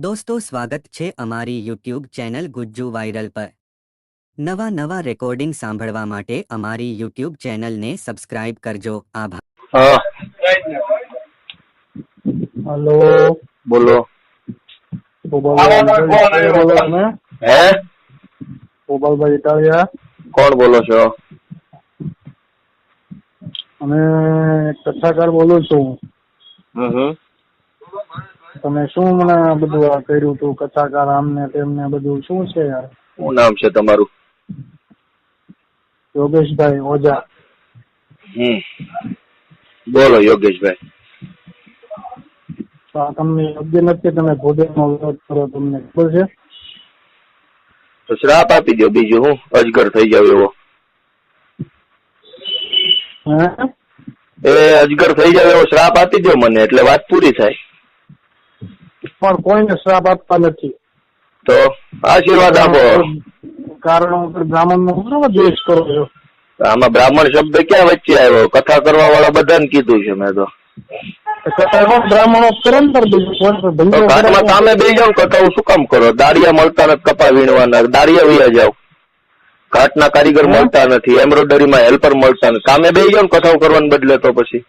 દોસ્તો સ્વાગત છે અમારી યુટ્યુબ ચેનલ ગુજ્જુ વાયરલ પર. નવા નવા રેકોર્ડિંગ સાંભળવા માટે અમારી યુટ્યુબ ચેનલને સબસ્ક્રાઇબ કરજો. આભાર. હલો. બોલો. ગોપાલભાઈ ઇટાલિયા. કોણ બોલો છો? અમે કથાકાર બોલું છું. હમ. તમે શું હમણાં બધું આ કર્યું હતું કથાકાર આમને તેમને બધું શું છે યાર? શું નામ છે તમારું? યોગેશભાઈ ઓઝા. હમ. બોલો યોગેશભાઈ. તો આ તમને યોગ્ય નથી તમે ભોજનનો વિરોધ કરો તમને ખબર છે? તો શ્રાપ આપી દો બીજું હું અજગર થઈ જાવ એવો. હે? એ અજગર થઈ જાવ એવો શ્રાપ આપી દો મને એટલે વાત પૂરી થાય. પણ કોઈને શ્રાપ આપતા નથી. તો આશીર્વાદ આપો. કારણ બ્રાહ્મણ નો બરાબર દ્વેષ કરો છો. આમાં બ્રાહ્મણ શબ્દ ક્યાં વચ્ચે આવ્યો? કથા કરવા વાળા બધાને કીધું છે મેં તો. બ્રાહ્મણો કરે ને બીજું. સામે બે જાવ શું કામ કરો? દાડિયા મળતા નથી કપા વીણવાના? દાડિયા વૈયા જાવ ઘાટના કારીગર મળતા નથી. એમ્બ્રોઇડરીમાં હેલ્પર મળતા નથી. સામે બે જાવ કથાઓ કરવાને બદલે તો પછી.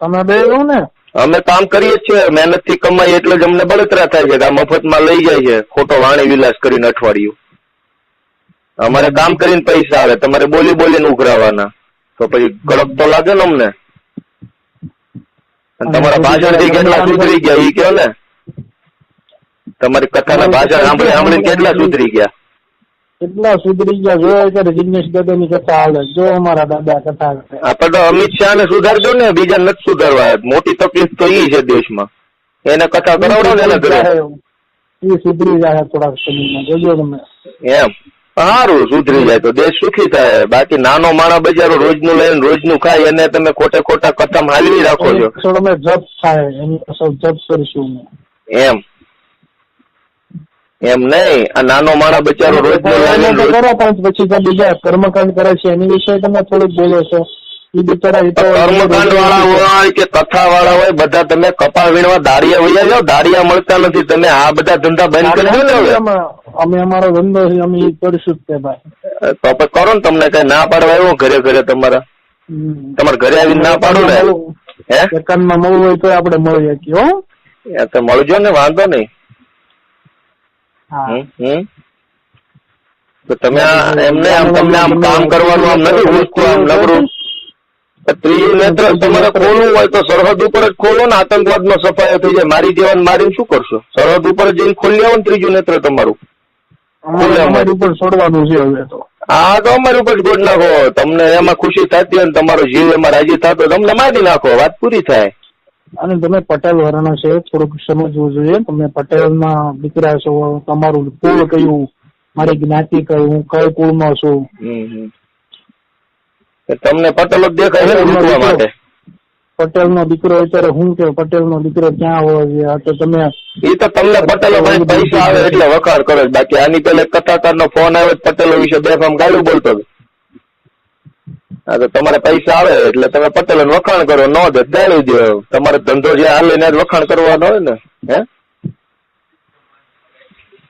તમે બે એવું ને. અમે કામ કરીએ છીએ મહેનતથી કમાઈ એટલે જ અમને બળતરા થાય છે કે આ મફતમાં લઈ જાય છે. ખોટો વાણી વિલાસ કરીને અઠવાડિયું. અમારે કામ કરીને પૈસા આવે તમારે બોલી બોલીને ઉઘરાવાના. તો પછી કડક તો લાગે ને અમને. તમારા તમારા ભાષણથી કેટલા સુધરી ગયા ઈ કયો ને? તમારી કથાના ભાષણ સાંભળી સાંભળીને કેટલા સુધરી ગયા? કેટલા સુધરી ગયા? જો અત્યારે જિગ્નેશ દાદાની કથા હાલે જો અમારા દાદા કથા આપણે તો અમિત શાહ ને સુધારજો ને બીજા નથી સુધારવા. મોટી તકલીફ તો ઈ છે દેશમાં. એને કથા કરાવડો ને એના ઘરે. એ સુધરી જાય થોડાક સમયમાં. જોજો તમે. એમ. સારું સુધરી જાય તો દેશ સુખી થાય. બાકી નાનો માણા બજારો રોજનું લઈને રોજનું ખાય એને તમે ખોટે ખોટા કથમ હાલવી રાખો છો. જપ થાય એની જપ કરીશું એમ. એમ નહીં. આ નાનો માણા બચારો રોજ કરો પણ પછી જે બીજા કર્મકાંડ કરે છે. એની વિશે તમે થોડુંક બોલો છો. એ બિચારા કર્મકાંડ વાળા હોય કે કથા વાળા હોય બધા તમે કપા વીણવા દાળિયા વૈયા જાઓ. દાડિયા મળતા નથી. તમે આ બધા ધંધા બંધ કરી દો ને અમે અમે અમારો ધંધો છે. અમે એ કરીશું તે ભાઈ. તો પછી કરો ને તમને કઈ ના પાડવા આવ્યો ઘરે ઘરે તમારા. તમારે ઘરે આવીને ના પાડો ને. હે? એકાંતમાં મળવું હોય તો આપણે મળી શકીએ હો. તો મળજો ને વાંધો નહીં. તો તમે એમને આમ તમને આમ કામ કરવાનું આમ નથી આમ નબળું ત્રીજું નેત્ર તમારે ખોલવું હોય તો સરહદ ઉપર જ ખોલો ને આતંકવાદ નો સફાયો થઈ જાય. મારી જેવાને મારીને શું કરશો? સરહદ ઉપર જઈને ખોલી આવો ને ત્રીજું નેત્ર તમારું. અમારી ઉપર છોડવાનું છે હવે તો. આ તો અમારી ઉપર જ નાખો. તમને એમાં ખુશી થતી હોય ને તમારો જીવ એમાં રાજી થતો તમને મારી નાખો. વાત પૂરી થાય. અને તમે પટેલ વર્ણ છે થોડુંક સમજવું જોઈએ. તમે પટેલના દીકરા છો તમારું કુળ કયું? મારી જ્ઞાતિ કયું હું કઈ કુળમાં છું? તમને પટેલ જ દેખાય છે પટેલ નો માટે? દીકરો અત્યારે હું કે પટેલ નો દીકરો ક્યાં હોય આ તો તમે એ તો તમને પટેલો પૈસા આવે એટલે વખાણ કરે. બાકી આની પેલા કથાકાર નો ફોન આવે પટેલો વિશે બેફામ ગાડું બોલતો હતો. હા, તો તમારે પૈસા આવે એટલે તમે પટેલ વખાણ કરો, ન દે દો. તમારે ધંધો જે હાલે ને વખાણ કરવાનો હોય ને, હે?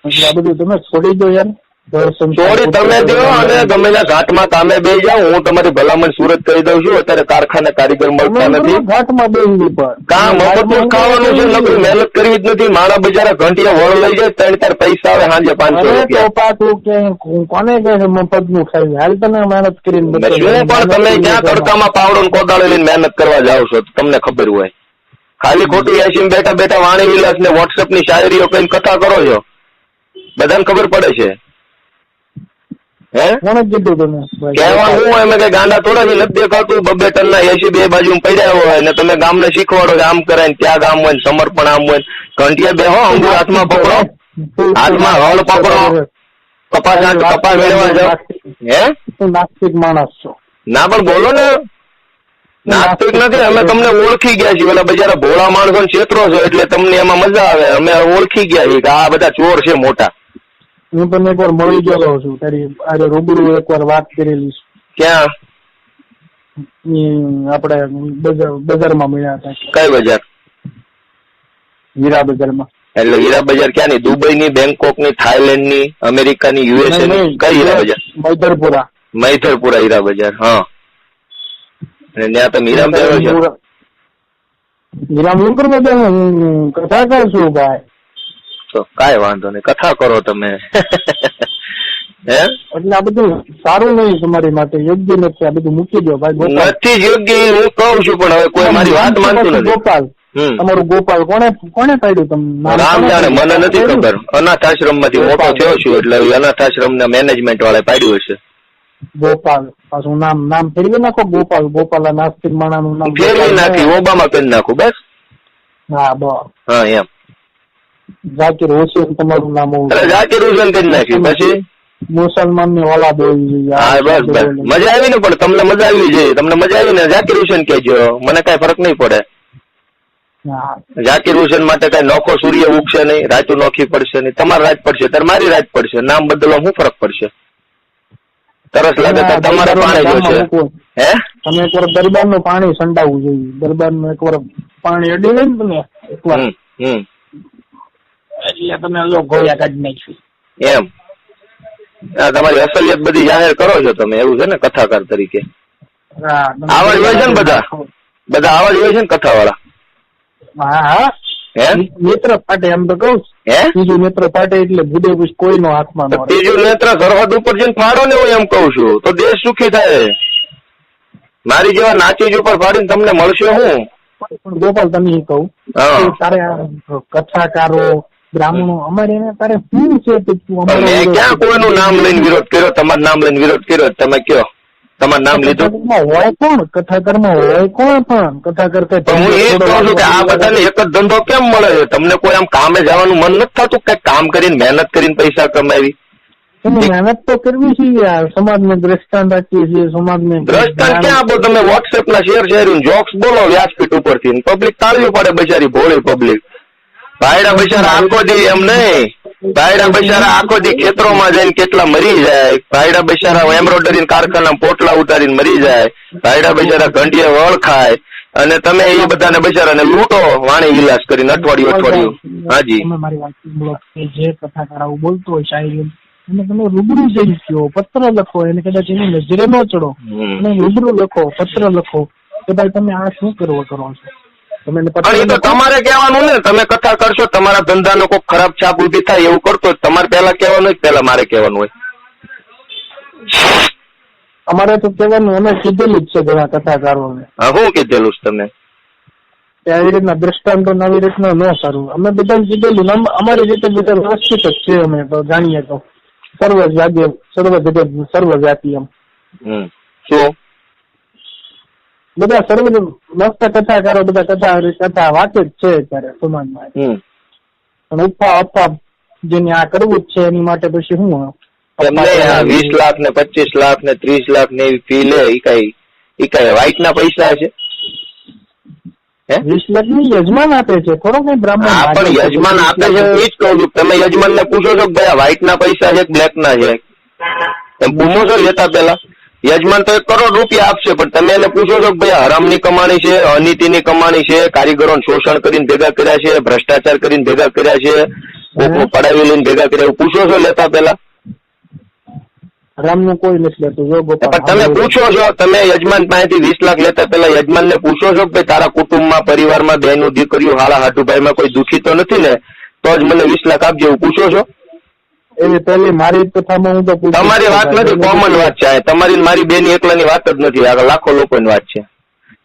આ બધું તમે છોડી દો યાર. ચોરી તમે દો અને ગમે ત્યાં ઘાટમાં કામે બે જાઓ હું તમારી ભલામણ સુરત કરી દઉં છું. અત્યારે કારખાને કારીગર મળતા નથી. ઘાટમાં કામ મફતનું ખાવાનું છે નકરી મહેનત કરવી જ નથી. માણા બજારા ઘંટિયા વળ લઈ જાય ત્રણ ચાર પૈસા આવે સાંજે પાંચસો રૂપિયા. કોને કહે છે મફતનું ખાઈ હાલ તમે મહેનત કરીને ને શું પણ તમે ક્યાં તડકામાં પાવડો ને કોદાળો લઈને મહેનત કરવા જાઓ છો? તમને ખબર હોય. ખાલી ખોટી એસી બેઠા બેઠા વાણી વિલાસ ને વોટ્સએપની શાયરીઓ કઈ કથા કરો છો. બધાને ખબર પડે છે. હે? કીધું તમે કહેવાનું શું એમ કે ગાંડા થોડા છે? નથી દેખાતું બબે ટન એસી બે બાજુ પડ્યા હોય ને તમે ગામને શીખવાડો કે આમ કરાય ત્યાં ગામ હોય સમર્પણ આમ હોય ઘંટિયા બે હો અંગુર હાથમાં પકડો. હાથમાં હળ પકડો. કપાસ કપાસ જાઓ. હે? નાસ્તિક માણસ છો. ના પણ બોલો ને. નાસ્તિક નથી અમે તમને ઓળખી ગયા છીએ. પેલા બજારા ભોળા માણસો ક્ષેત્રો છેતરો છો એટલે તમને એમાં મજા આવે. અમે ઓળખી ગયા છીએ કે આ બધા ચોર છે મોટા. હું તને એકવાર મળી ગયેલો છું તારી આજે રૂબરૂ એકવાર વાત કરેલી ક્યાં? આપડે આપણે બજાર બજારમાં મળ્યા હતા. કઈ બજાર? હીરા બજારમાં. એટલે હીરા બજાર ક્યાં ની દુબઈની બેંકોકની થાઈલેન્ડની અમેરિકાની યુએસએ ની કઈ હીરા બજાર? મૈધરપુરા મૈધરપુરા હીરા બજાર હા. અને ત્યાં તમે હીરામ દેવો છો? વિરામનગરમાં હું કથાકાર છું ભાઈ. તો કાંઈ વાંધો નહીં. કથા કરો તમે. હે? એટલે આ બધું સારું નહીં તમારી માટે. યોગ્ય નથી. આ બધું મૂકી દો ભાઈ નથી યોગ્ય હું કહું છું પણ હવે કોઈ મારી વાત માનતું નથી. ગોપાલ. તમારું ગોપાલ કોને કોને પાડ્યું તમને રામ જાણે મને નથી ખબર. અનાથ આશ્રમમાંથી મોટો થયો છું એટલે અનાથ આશ્રમ ના મેનેજમેન્ટ વાળા પાડ્યું હશે. ગોપાલ. પાછું નામ નામ ફેરવી નાખો ગોપાલ. ગોપાલ નાસ્તિક માણા નું નામ ફેરવી નાખી ઓબામા કરી નાખું બસ? હા બસ. હા એમ. ઝાકીર હુસેન તમારું નામ જાકીર હુસેન કરી નાખ્યું પછી? મુસલમાનની ઓલાદ હોવી જોઈએ હા બસ બસ. મજા આવી ને પણ તમને મજા આવી જોઈએ તમને મજા આવી ને જાકીર હુસેન કહેજો. મને કઈ ફરક નહીં પડે. હા. જાકીર હુસેન માટે કઈ નોખો સૂર્ય ઉગશે નહીં રાતું નોખી પડશે નહીં. તમારી રાત પડશે ત્યારે મારી રાત પડશે. નામ બદલવા શું ફરક પડશે? તરસ લાગે તો તમારે પાણી જોશે. હે? તમે એકવાર દરબારનું પાણી સંડાવવું જોઈએ. દરબારનું એકવાર પાણી અડી ને તમે એકવાર. એટલે તમે લો ગોળ્યા કાઢી નાખ્યું. એમ? તમારી અસલિયત બધી જાહેર કરો છો તમે એવું છે ને કથાકાર તરીકે? આવા જ હોય છે ને બધા? બધા આવા જ હોય છે ને કથા વાળા હા. હા? હે ફાટે એમ તો કઉ ત્રીજું નેત્ર ફાટે એટલે ભૂદે ભૂસ કોઈ નો હાથમાં ત્રીજું નેત્ર સરહદ ઉપર જઈને ફાડો ને હું એમ કઉ છું. તો દેશ સુખી થાય. મારી જેવા નાચીજ ઉપર ફાડીને તમને મળશે હું? પણ ગોપાલ તમે કહું. તારે કથાકારો બ્રાહ્મણો અમારે એને તારે શું છે કે તું પણ અમારો મેં ક્યાં કોઈનું નામ લઈને વિરોધ કર્યો? તમારું નામ લઈને વિરોધ કર્યો તમે કયો? તમારું નામ લીધું? હોય કોણ? કથાકારમાં હોય કોણ પણ? કથાકર કઈ હું એ કહું છું કે આ બધાને એક જ ધંધો કેમ મળે છે? તમને કોઈ આમ કામે જવાનું મન નથી થતું? કંઈક કામ કરીને મહેનત કરીને પૈસા કમાવી? મહેનત તો કરવી છે યાર. સમાજને દ્રષ્ટાંત રાખીએ છીએ સમાજને દ્રષ્ટાંત ક્યાં આપો? તમે વોટ્સએપ ના શેર શેર જોક્સ બોલો વ્યાસપીઠ ઉપરથી. પબ્લિક તાળીઓ પડે બચારી ભોળી પબ્લિક ભાઈડા બિચારા આખો દી એમ નહીં. ભાયડા બિચારા આખો દી ખેતરોમાં જઈને કેટલા મરી જાય. ભાઈડા બિચારા એમ્બ્રોઇડરી કારખાના પોટલા ઉતારીને મરી જાય. ભાઈડા બિચારા ઘંટીએ વળ ખાય. અને તમે એ બધાને બિચારાને લૂંટો વાણી વિલાસ કરીને અઠવાડિયું અઠવાડિયું. હાજી. તમે મારી વાત સાંભળો કે જે બોલતો હોય શાયરી એને તમે રૂબરૂ જઈ કયો પત્ર લખો એને કદાચ એની નજરે ન ચડો. અને રૂબરૂ લખો પત્ર લખો કે ભાઈ તમે આ શું કરવા કરો છો? તમારે કહેવાનું ને તમે કથા કરશો તમારા ધંધાનો કોઈ ખરાબ છાપ ઊભી થાય એવું કરતો તમારે પહેલા કહેવાનું હોય પેલા પહેલા મારે કહેવાનું હોય. અમારે તો કહેવાનું અમે કીધેલું જ છે ઘણા કથાકારોને. હા શું કીધેલું છે તમે આવી રીતના દ્રષ્ટાંતો ને આવી રીતના ન સારું. અમે બધાને કીધેલું અમારી રીતે બધા વ્યવસ્થિત જ છે અમે તો જાણીએ તો. સર્વ જાગે સર્વ જગત સર્વ જાતિ એમ હમ. શું? બધા સર્વ મસ્ત કથાકારો બધા કથા કથા વાંચે જ છે અત્યારે સમાજમાં. પણ ઉપા અપા જેને આ કરવું જ છે એની માટે પછી શું વીસ લાખ ને પચીસ લાખ ને ત્રીસ લાખ ને એવી ફી લે એ કઈ ઈ કઈ વ્હાઈટ ના પૈસા છે? વીસ લાખની યજમાન આપે છે થોડો કઈ બ્રાહ્મણ પણ યજમાન આપે છે એ જ કહું છું તમે યજમાન ને પૂછો છો કે ભાઈ વ્હાઈટ ના પૈસા છે બ્લેક ના છે? એમ પૂછો છો લેતા પેલા યજમાન તો એક કરોડ રૂપિયા આપશે પણ તમે એને પૂછો છો કે ભાઈ હરામની કમાણી છે અનીતિની કમાણી છે કારીગરોને શોષણ કરીને ભેગા કર્યા છે ભ્રષ્ટાચાર કરીને ભેગા કર્યા છે કોકનું પડાવી લઈને ભેગા કર્યા પૂછો છો લેતા પેલા રામ કોઈ નથી લેતું જો પણ તમે પૂછો છો તમે યજમાન પાસેથી વીસ લાખ લેતા પેલા યજમાન ને પૂછો છો કે ભાઈ તારા કુટુંબમાં પરિવારમાં બહેનું દીકરીઓ હાળા હાટુભાઈમાં કોઈ દુખી તો નથી ને? તો જ મને વીસ લાખ આપજે એવું પૂછો છો? એવી પેલી મારી કથામાં હું તો તમારી વાત નથી કોમન વાત છે તમારી મારી બેની એકલાની વાત જ નથી આ લાખો લોકોની વાત છે.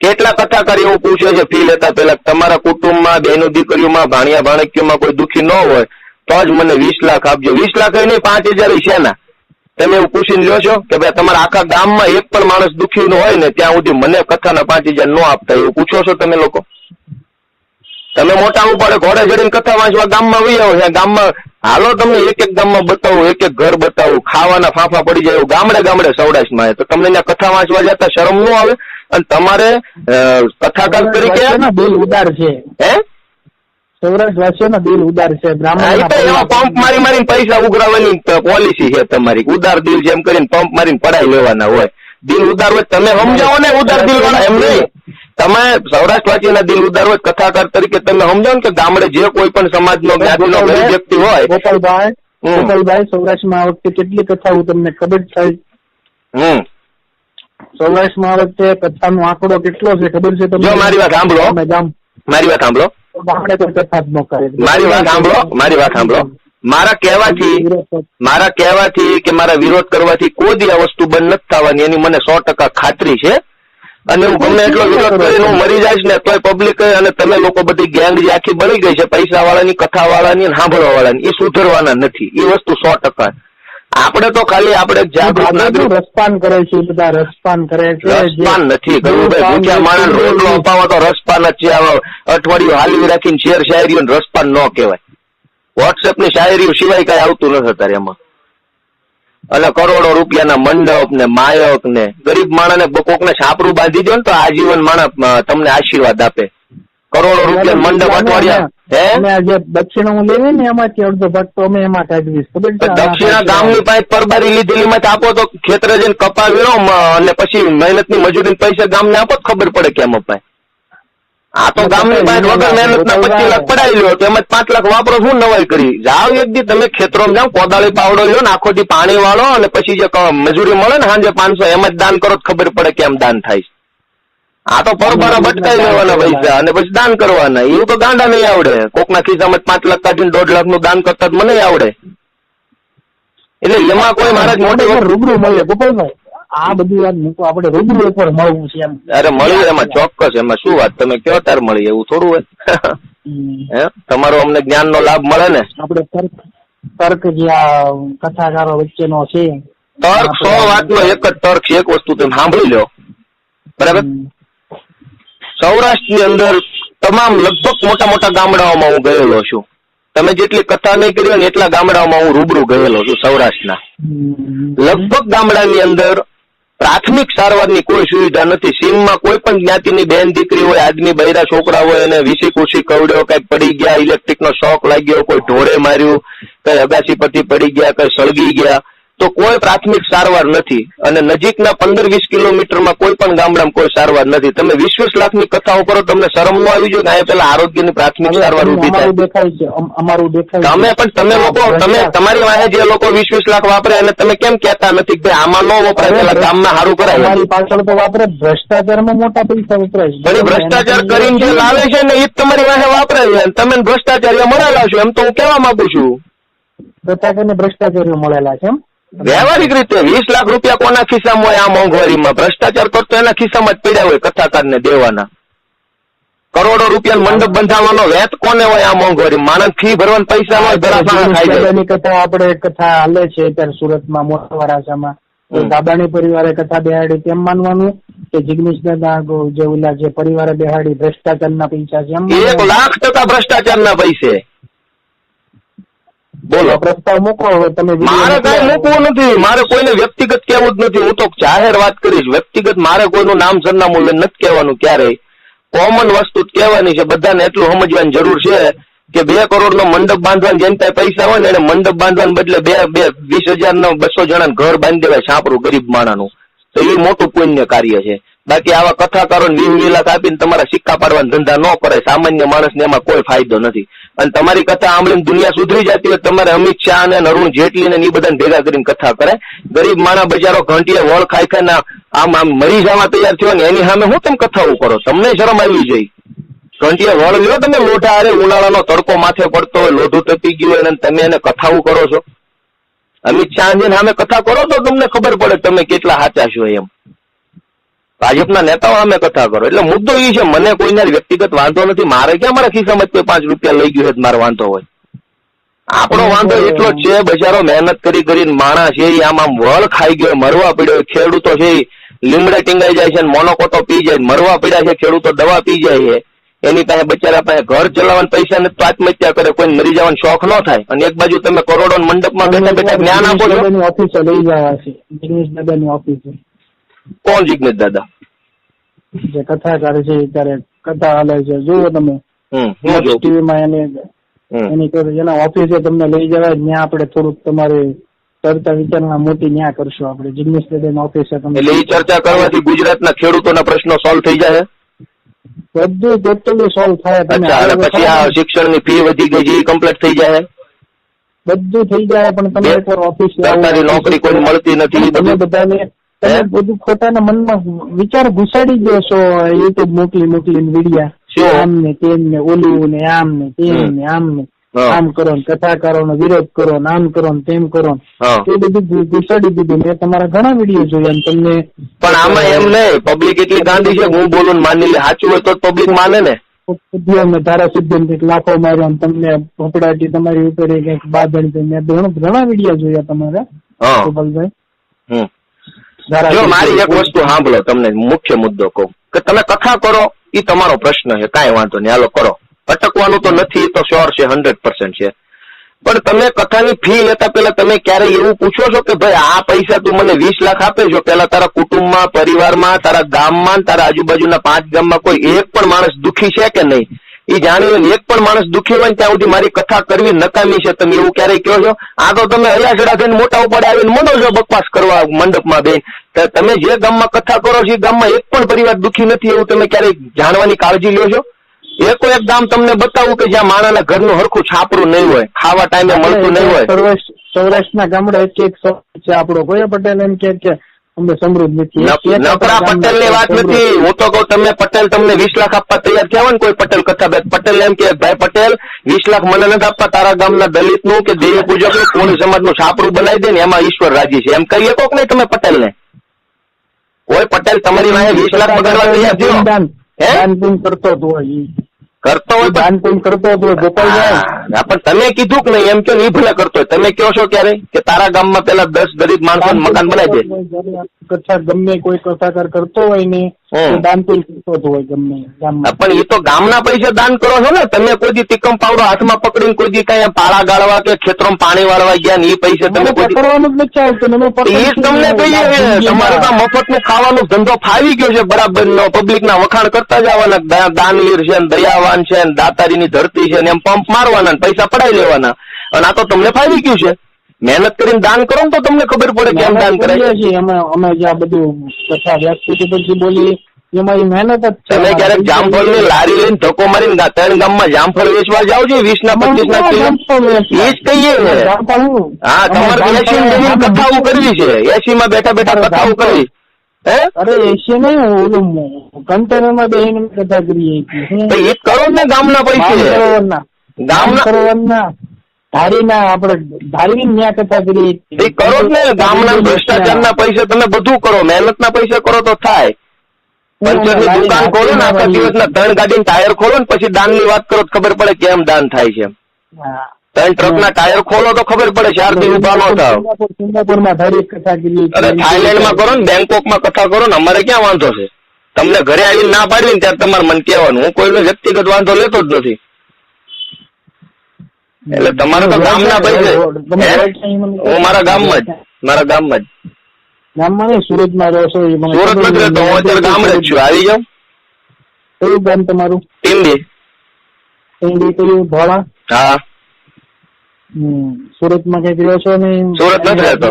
કેટલા કથાકાર એવું પૂછે છે ફી લેતા પેલા તમારા કુટુંબમાં બહેનો દીકરીઓમાં ભાણિયા ભાણકીઓમાં કોઈ દુખી ન હોય તો જ મને વીસ લાખ આપજો. વીસ લાખ નહીં પાંચ હજાર છે ના તમે એવું પૂછીને લ્યો છો કે ભાઈ તમારા આખા ગામમાં એક પણ માણસ દુખી નો હોય ને ત્યાં સુધી મને કથાના પાંચ હજાર ન આપતા. એવું પૂછો છો તમે લોકો? તમે મોટા ઉપાડે ઘોડે ચડીને કથા વાંચવા ગામમાં વહી આવો ત્યાં ગામમાં હાલો તમને એક એક ગામમાં બતાવું એક એક ઘર બતાવું. ખાવાના ફાંફા પડી જાય ગામડે ગામડે સૌરાષ્ટ્રમાં તો તમને ત્યાં કથા વાંચવા જતા શરમ ન આવે? અને તમારે કથાકાર તરીકે દિલ ઉદાર છે. હે? સૌરાષ્ટ્ર વાસીઓના દિલ ઉદાર છે. બ્રાહ્મણ પંપ મારી મારીને પૈસા ઉઘરાવવાની પોલિસી છે તમારી. ઉદાર દિલ જેમ કરીને પંપ મારીને પડાઈ લેવાના હોય. દિલ ઉદાર હોય તમે સમજાવો ને ઉદાર દિલ વાળા એમ નહીં. તમે સૌરાષ્ટ્રવાસીના દિલ ઉદાર કથાકાર તરીકે તમે સમજો ને કે ગામડે જે કોઈ પણ સમાજનો જ્ઞાતિનો ગરીબ વ્યક્તિ હોય ગોપાલભાઈ. ગોપાલભાઈ સૌરાષ્ટ્રમાં આ વખતે કેટલી કથાઓ તમને ખબર થાય. હમ. સૌરાષ્ટ્રમાં આ વખતે કથાનો આંકડો કેટલો છે ખબર છે તમને? મારી વાત સાંભળો. મારી વાત સાંભળો. ગામડે કોઈ કથા જ ન કરે. મારી વાત સાંભળો મારી વાત સાંભળો. મારા કહેવાથી મારા કહેવાથી કે મારા વિરોધ કરવાથી કોઈ દી આ વસ્તુ બંધ નથી થવાની. એની મને સો ટકા ખાતરી છે. અને હું ગમે એટલો વિરોધ કરીને હું મરી જઈશ ને તોય પબ્લિક અને તમે લોકો બધી ગેંગ જે આખી બની ગઈ છે પૈસા વાળાની કથા વાળાની સાંભળવા વાળાની એ સુધરવાના નથી. એ વસ્તુ સો ટકા. આપણે તો ખાલી આપણે જાગૃત નાગરિક રસપાન કરે છે બધા રસપાન કરે છે રસપાન નથી કરવું ભાઈ ભૂખ્યા માણસ રોટલો અપાવવા તો રસપાન જ છે. અઠવાડિયું હાલવી રાખીને શેર શાયરીઓ ને રસપાન ન કહેવાય. વોટ્સએપની શાયરીઓ સિવાય કઈ આવતું નથી અત્યારે એમાં. અને કરોડો રૂપિયાના મંડપ ને માયક ને ગરીબ માણસને કોકને છાપરું બાંધી દો ને તો આજીવન માણસ તમને આશીર્વાદ આપે. કરોડો રૂપિયા મંડપ અઠવાડિયા હે? જે દક્ષિણ હું લેવી ને એમાંથી અડધો ભાગ તો અમે એમાં કાઢવીશ દક્ષિણા ગામની પાસે પરબારી લીધેલી માંથી આપો તો ખેતરે જઈને કપા વીણો મ, અને પછી મહેનતની મજૂરી પૈસા ગામને આપો તો ખબર પડે કેમ અપાય. આ તો ગામની પાસે વગર મહેનત ના પચીસ લાખ પડાવી લ્યો તેમજ પાંચ લાખ વાપરો શું નવાઈ કરી? જાવ એક દી તમે ખેતરો જાઓ કોદાળી પાવડો લ્યો ને આખો દી પાણી વાળો અને પછી જે મજૂરી મળે ને સાંજે પાંચસો એમ જ દાન કરો ખબર પડે કેમ દાન થાય છે. આ તો પરબારા ભટકાઈ લેવાના પૈસા અને પછી દાન કરવાના. એવું તો ગાંડા નહીં આવડે. કોકના ખિસ્સામાં પાંચ લાખ કાઢીને દોઢ લાખનું દાન કરતા મને આવડે. એટલે એમાં કોઈ મારા મોટી મોટે રૂબરૂ મળીએ ગોપાલભાઈ. આ બધી વાત મૂકો આપણે રૂબરૂ એકવાર મળવું છે એમ. અરે મળીએ એમાં ચોક્કસ એમાં શું વાત? તમે કયો તાર મળી એવું થોડું હોય. હે? તમારો અમને જ્ઞાન નો લાભ મળે ને? આપણે તર્ક તર્ક જે આ કથાકારો વચ્ચેનો છે. તર્ક સો વાતનો એક જ તર્ક છે એક વસ્તુ તમે સાંભળી લો. બરાબર. સૌરાષ્ટ્રની અંદર તમામ લગભગ મોટા મોટા ગામડાઓમાં હું ગયેલો છું. તમે જેટલી કથા નહીં કરી હોય ને એટલા ગામડાઓમાં હું રૂબરૂ ગયેલો છું સૌરાષ્ટ્રના. લગભગ ગામડાની અંદર પ્રાથમિક સારવારની કોઈ સુવિધા નથી. સીમમાં કોઈ પણ જ્ઞાતિની બેન, દીકરી હોય આદમી બૈરા છોકરા હોય એને વીસી કુસી કવડ્યો કઈ પડી ગયા ઇલેક્ટ્રિક નો શોક લાગ્યો, કોઈ ઢોળે માર્યું, કઈ અગાસી પરથી પડી ગયા, કઈ સળગી ગયા તો કોઈ પ્રાથમિક સારવાર નથી અને નજીકના પંદર વીસ કિલોમીટરમાં કોઈ પણ ગામડામાં કોઈ સારવાર નથી તમે વીસ વીસ લાખની કથાઓ કરો તમને શરમ ન આવી જોઈએ અહીંયા પેલા આરોગ્યની પ્રાથમિક સારવાર ઊભી થાય અમારું દેખાય. તમે પણ તમે લોકો તમે તમારી વાહે જે લોકો વીસ વીસ લાખ વાપરે અને તમે કેમ કહેતા નથી કે આમાં ન વપરાય પેલા ગામમાં સારું કરાય પાછળ તો વાપરે. ભ્રષ્ટાચારમાં મોટા પૈસા વપરાય છે. ભ્રષ્ટાચાર કરીને જે લાવે છે ને એ જ તમારી વાહે વાપરે છે તમે ભ્રષ્ટાચારીઓ મળેલા છો એમ તો હું કહેવા માંગુ છું ભ્રષ્ટાચારીઓ મળેલા છે એમ વ્યવહારિક રીતે વીસ લાખ રૂપિયા કોના ખિસ્સામાં હોય? આ મોંઘવારીમાં. ભ્રષ્ટાચાર કરતો એના ખિસ્સામાં જ પડ્યા હોય કથાકારને દેવાના. કરોડો રૂપિયા મંડપ બંધાવવાનો વેત કોને હોય આ મોંઘવારી? માણસ ફી ભરવાના પૈસા હોય ધરાસાણા ખાઈ જાય. કથા આપણે કથા હાલે છે અત્યારે સુરતમાં મોટા વરાછામાં દાદાની પરિવારે કથા બેહાડી તેમ માનવાનું કે જિગ્નેશ દાદા જે ઓલા જે પરિવારે બેહાડી ભ્રષ્ટાચારના પૈસા છે એક લાખ ટકા ભ્રષ્ટાચારના પૈસે. બોલો. પ્રસ્તાવ મૂકો હવે તમે મારે કઈ મૂકવું નથી. મારે કોઈને વ્યક્તિગત કહેવું જ નથી. હું તો જાહેર વાત કરીશ. વ્યક્તિગત મારે કોઈનું નામ સરનામું લઈને નથી કહેવાનું ક્યારેય. કોમન વસ્તુ જ કહેવાની છે. બધાને એટલું સમજવાની જરૂર છે કે બે કરોડ નો મંડપ બાંધવાની જેને પાસે પૈસા હોય ને એને મંડપ બાંધવાને બદલે બે બે વીસ હજાર નો બસો જણા ઘર બાંધી દેવાય છાપરું ગરીબ માણાનું. તો એ મોટું પુણ્ય કાર્ય છે. બાકી આવા કથાકારો વીસ લાખ આપીને તમારા સિક્કા પાડવાના ધંધા ન કરે સામાન્ય માણસને એમાં કોઈ ફાયદો નથી. અને તમારી કથા સાંભળીને દુનિયા સુધરી જતી હોય, તમારે અમિત શાહ અને અરુણ જેટલી ને એ બધાને ભેગા કરીને કથા કરે. ગરીબ માણા બજારો ઘંટીએ વળ ખાઈ ખાઈને આમ આમ મરી જવા તૈયાર થયો ને એની સામે હું તમે કથાઓ કરો? તમને શરમ આવી જાય. ઘંટીએ વળ લ્યો, તમે લોઢા અરે ઉનાળાનો તડકો માથે પડતો હોય, લોઢું તપી ગયું હોય, અને તમે એને કથાઓ કરો છો. અમિત શાહ સામે કથા કરો તો તમને ખબર પડે તમે કેટલા સાચા છો એમ. ભાજપના નેતાઓ અમે કથા કરો. એટલે મુદ્દો એ છે મને કોઈને વ્યક્તિગત વાંધો નથી. મારે ક્યાં મારા ખિસ્સામાં કોઈ પાંચ રૂપિયા લઈ ગયું છે મારો વાંધો હોય. આપણો વાંધો એટલો જ છે બજારો મહેનત કરી કરીને માણસ છે એ આમ આમ વળ ખાઈ ગયો મરવા પડ્યો ખેડૂતો છે લીમડા ટીંગાઈ જાય છે મોનોકોટો પી જાય મરવા પડ્યા છે ખેડૂતો દવા પી જાય છે. એની પાસે બચારા પાસે ઘર ચલાવવાના પૈસા નથી તો આત્મહત્યા કરે કોઈ મરી જવાનો શોખ ન થાય. અને એક બાજુ તમે કરોડો મંડપમાં બેઠા બેઠા જ્ઞાન આપો છો. ઓફિસે કોણ જીગ્નેશ દાદા? જે કથાકાર છે ત્યારે કથા હાલે છે. જુઓ તમે. ટીવીમાં એને એની કરે એના ઓફિસે તમને લઈ જવાય ત્યાં આપણે થોડુંક તમારે ચર્ચા વિચારણા મોટી ન્યા કરશું આપણે. જિગ્નેશ દાદાની ઓફિસે તમે એટલે એ ચર્ચા કરવાથી ગુજરાતના ખેડૂતોના પ્રશ્નો સોલ્વ થઈ જાય બધું ટોટલી સોલ્વ થાય. તમે પછી આ શિક્ષણની ફી વધી ગઈ છે એ કમ્પ્લીટ થઈ જાય બધું થઈ જાય પણ તમે એકવાર ઓફિસ સરકારી નોકરી કોઈ મળતી નથી તમે બધાને તમે બધું પોતાના મનમાં વિચાર ઘુસાડી દો છો યુટ્યુબ મોકલી મોકલીને વિડિયા? આમ ને તેમ ને ઓલું ને આમ ને તેમ ને આમ ને આમ કરો ને કથા કરો વિરોધ કરો ને આમ કરો ને તેમ કરો ને. એ બધું ઘુસાડી દીધું. મેં તમારા ઘણા વીડિયો જોયા તમને પણ આમાં એમ નહીં પબ્લિક એટલી ગાંધી છે હું બોલું ને માની લે સાચું હોય તો પબ્લિક માને ને. ધારાસભ્ય કંઈક લાખો માર્યો તમને ભોપડાટી તમારી ઉપર એક કંઈક મેં ઘણા ઘણા વીડિયો જોયા તમારા ગોપાલભાઈ. જો મારી એક વસ્તુ સાંભળો તમને મુખ્ય મુદ્દો કહું. કે તમે કથા કરો એ તમારો પ્રશ્ન છે કાંઈ વાંધો નહીં હાલો કરો. અટકવાનું તો નથી તો શ્યોર છે હંડ્રેડ પર્સન્ટ છે. પણ તમે કથાની ફી લેતા પહેલા તમે ક્યારેય એવું પૂછો છો કે ભાઈ આ પૈસા તું મને વીસ લાખ આપે છો? પેલા તારા કુટુંબમાં પરિવારમાં તારા ગામમાં તારા આજુબાજુના પાંચ ગામમાં કોઈ એક પણ માણસ દુખી છે કે નહીં? એ જાણીને એક પણ માણસ દુખી હોય ત્યાં સુધી મારી કથા કરવી નકામી છે. તમે એવું ક્યારેય કહો છો? આ તો તમે હયાસડા થઈને મોટા ઉપર આવીને મનો છો બકવાસ કરવા મંડપમાં બેન. તમે જે ગામમાં કથા કરો છો એ ગામમાં એક પણ પરિવાર દુખી નથી એવું તમે ક્યારેય જાણવાની કાળજી લો છો? એકો એક ગામ તમને બતાવું કે જ્યાં માણાના ઘરનું હરખું છાપરું નહીં હોય ખાવા ટાઈમે મળતું નહીં હોય. સૌરાષ્ટ્રના ગામડા એક એક છે આપણો. કોઈ પટેલ એમ કે કે અમે સમૃદ્ધ નથી. આપણા પટેલની વાત નથી. હું તો કહું તમે પટેલ તમને વીસ લાખ આપવા તૈયાર થયા ને કોઈ પટેલ કથા બે પટેલ એમ કે ભાઈ પટેલ વીસ લાખ મને નથી આપવા તારા ગામના દલિતનું કે દેવી પૂજકનું કોણી સમાજનું છાપરું બનાવી દે ને એમાં ઈશ્વર રાજી છે. એમ કહીએ કોક નહીં તમે પટેલ ને કોઈ પટેલ તમારી પાસે વીસ લાખ બગાડવા તૈયાર થયો? હે? દાન કરતો હતો. કરતો હોય દાન પુણ્ય કરતો હતો ગોપાલભાઈ પણ તમે કીધું કે નહીં એમ કે નહીં ભલે કરતો હોય. તમે કહો છો ક્યારે? કે તારા ગામમાં પેલા દસ ગરીબ માણસો મકાન બનાવી દે. કચ્છા ગમે કોઈ કથાકાર કરતો હોય ને હમ. તો દાન હોય ગમે પણ એ તો ગામના પૈસે દાન કરો છો ને તમે કોઈ દી તિકમ પાવડો હાથમાં પકડીને કોઈ દી કઈ પાળા ગાળવા કે ખેતરોમાં પાણી વાળવા ગયા ને એ પૈસે તમે પકડવાનું જ નથી એ તમને કહીએ તમારે તો મફતનું ખાવાનો ધંધો ફાવી ગયો છે બરાબર નો પબ્લિક ના વખાણ કરતા જવાના દાનવીર છે ને દયાવાન છે ને દાતારીની ધરતી છે ને એમ પંપ મારવાના પૈસા પડાઈ લેવાના. અને આ તો તમને ફાવી ગયું છે. મહેનત કરીને દાન કરો ને તો તમને ખબર પડે કેમ દાન કરાય. અમે અમે જે આ બધું કથા વ્યાસપીઠ ઉપરથી બોલીએ એમાં મહેનત જ છે. તમે ક્યારેક જામફળની લારી લઈને ધક્કો મારીને ત્રણ ગામમાં જામફળ વેચવા જાવ છો વીસ ના પચીસ ના કિલો? એ જ કહીએ ને. હા? તમારે એસી ની કથાઓ કરવી છે. એસી માં બેઠા બેઠા કથાઓ કરવી. અરે એસી નહીં ઓલું કન્ટેનરમાં બેસીને કથા કરીએ એ જ કરો ને ગામના પૈસે. ગામના ધારીના આપણે ધારી ન્યા કથા કરીએ એ કરો જ ને ગામના ભ્રષ્ટાચારના પૈસે તમે બધું કરો મહેનતના પૈસે કરો તો થાય. પંચરની દુકાન ખોલો ને આખા દિવસના ત્રણ ગાડીના ટાયર ખોલો ને પછી દાનની વાત કરો તો ખબર પડે કેમ દાન થાય છે. ત્રણ ટ્રકના ટાયર ખોલો તો ખબર પડે ચાર ઊભા નો થાવ. સિંગાપુર- સિંગાપુરમાં ધારી કથા કરીએ અરે થાઈલેન્ડમાં કરો ને બેંકોકમાં કથા કરો ને અમારે ક્યાં વાંધો છે? તમને ઘરે આવીને ના પાડવી ને ત્યારે તમારે મન કહેવાનું. હું કોઈનો વ્યક્તિગત વાંધો લેતો જ નથી. એટલે તમારે તો ગામના ભાઈ હે? મારા ગામમાં જ. મારા ગામમાં જ. ગામમાં નહીં સુરતમાં રહો છો એ મને સુરત ખબર રહેતો. હું અત્યારે ગામ જ છું. આવી જાઉં કયું ગામ તમારું? ટીમ્બી ટીંડી કયું? ધોળા હા. સુરતમાં કંઈક રહ્યો છો ને સુરત નથી રહેતો.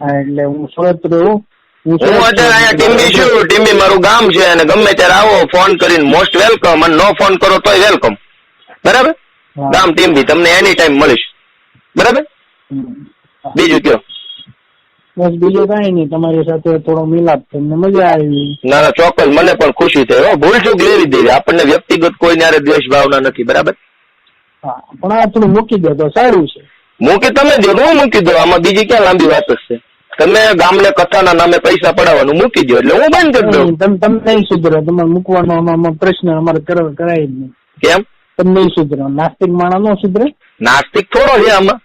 હા એટલે હું સુરત રહું. હું અત્યારે અહીંયા ટીમ્બી છું. ટીમ્બી મારું ગામ છે અને ગમે ત્યારે આવો ફોન કરીને. Most welcome. અને નો ફોન કરો તોય વેલકમ. બરાબર. ગામ ટીમ્બી તમને એની ટાઈમ મળીશ. બરાબર? બીજું કયો? બસ બીજું કઈ નહીં તમારી સાથે થોડો મિલાપ તમને મજા આવી. ના ના ચોક્કસ મને પણ ખુશી થઈ. હો ભૂલ ચૂક લેવી દેવી આપણને વ્યક્તિગત કોઈ ન્યારે દ્વેષ ભાવના નથી બરાબર? હા પણ આ થોડું મૂકી દો તો સારું છે. મૂકી તમે દો હું મૂકી દો આમાં બીજી ક્યાં લાંબી વાત છે? તમે ગામને કથાના નામે પૈસા પડાવવાનું મૂકી દો એટલે હું બંધ કરી દઉં. તમે નહીં સુધરો તમારે મૂકવાનો પ્રશ્ન અમારે કરવા કરાય જ નહીં. કેમ? તમે નહીં સુધરો. નાસ્તિક માણસ નો સુધરે. નાસ્તિક થોડો છે આમાં.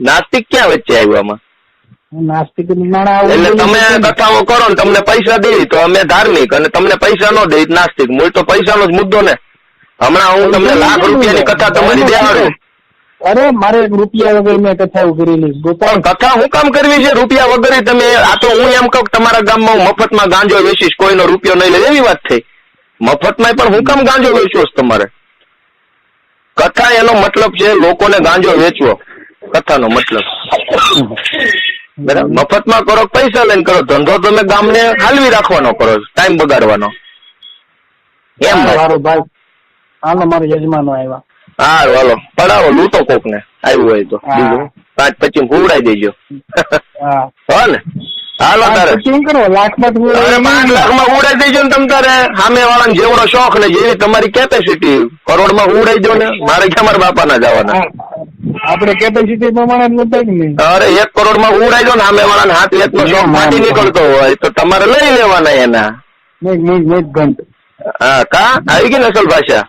નાસ્તિક ક્યાં વચ્ચે આવ્યું આમાં? નાસ્તિક માણસ એટલે તમે કથાઓ કરો ને તમને પૈસા દેવી તો અમે ધાર્મિક અને તમને પૈસા નો દે નાસ્તિક. મૂળ તો પૈસાનો જ મુદ્દો ને. હમણાં હું તમને લાખ રૂપિયાની કથા તમારી દેવાડું અરે મારે રૂપિયા વગર મેં કથા કરેલી ગોપાલ. પણ કથા હું કામ કરવી છે? રૂપિયા વગર તમે આ તો હું એમ કહું તમારા ગામમાં હું મફતમાં ગાંજો વેચીશ કોઈનો રૂપિયો નહીં લે. એવી વાત થઈ. મફતમાં પણ હું કામ ગાંજો વેચવો તમારે? કથા એનો મતલબ છે લોકોને ગાંજો વેચવો. કથાનો મતલબ. બરાબર? મફતમાં કરો પૈસા લઈને કરો. ધંધો તમે ગામને હાલવી રાખવાનો કરો ટાઈમ બગાડવાનો. એમ ભાઈ. મારો ભાઈ. હાલો મારા યજમાનો આવ્યા. હારું હાલો. પડાવો લૂટો કોક ને આવ્યું હોય તો. પાંચ પચીસ હુવડાઈ દેજો. હા. હો ને. હાલો તારે. શું કરો લાખમાં પાંચ લાખ ઉડાઈ દેજો ને તમ તારે. સામે વાળાને જેવડો શોખ ને જેવી તમારી કેપેસિટી કરોડમાં ઉડાઈ દો ને મારે ક્યાં મારા બાપા ના જવાના આપણે કેપેસિટી પ્રમાણે જ નતા અરે એક કરોડમાં ઉડાઈ દો ને સામે વાળાને હાથ એક નો શોખ ફાટી નીકળતો હોય તો તમારે લઈ લેવાના એના. હા કા? આવી ગઈ ને અસલ ભાષા?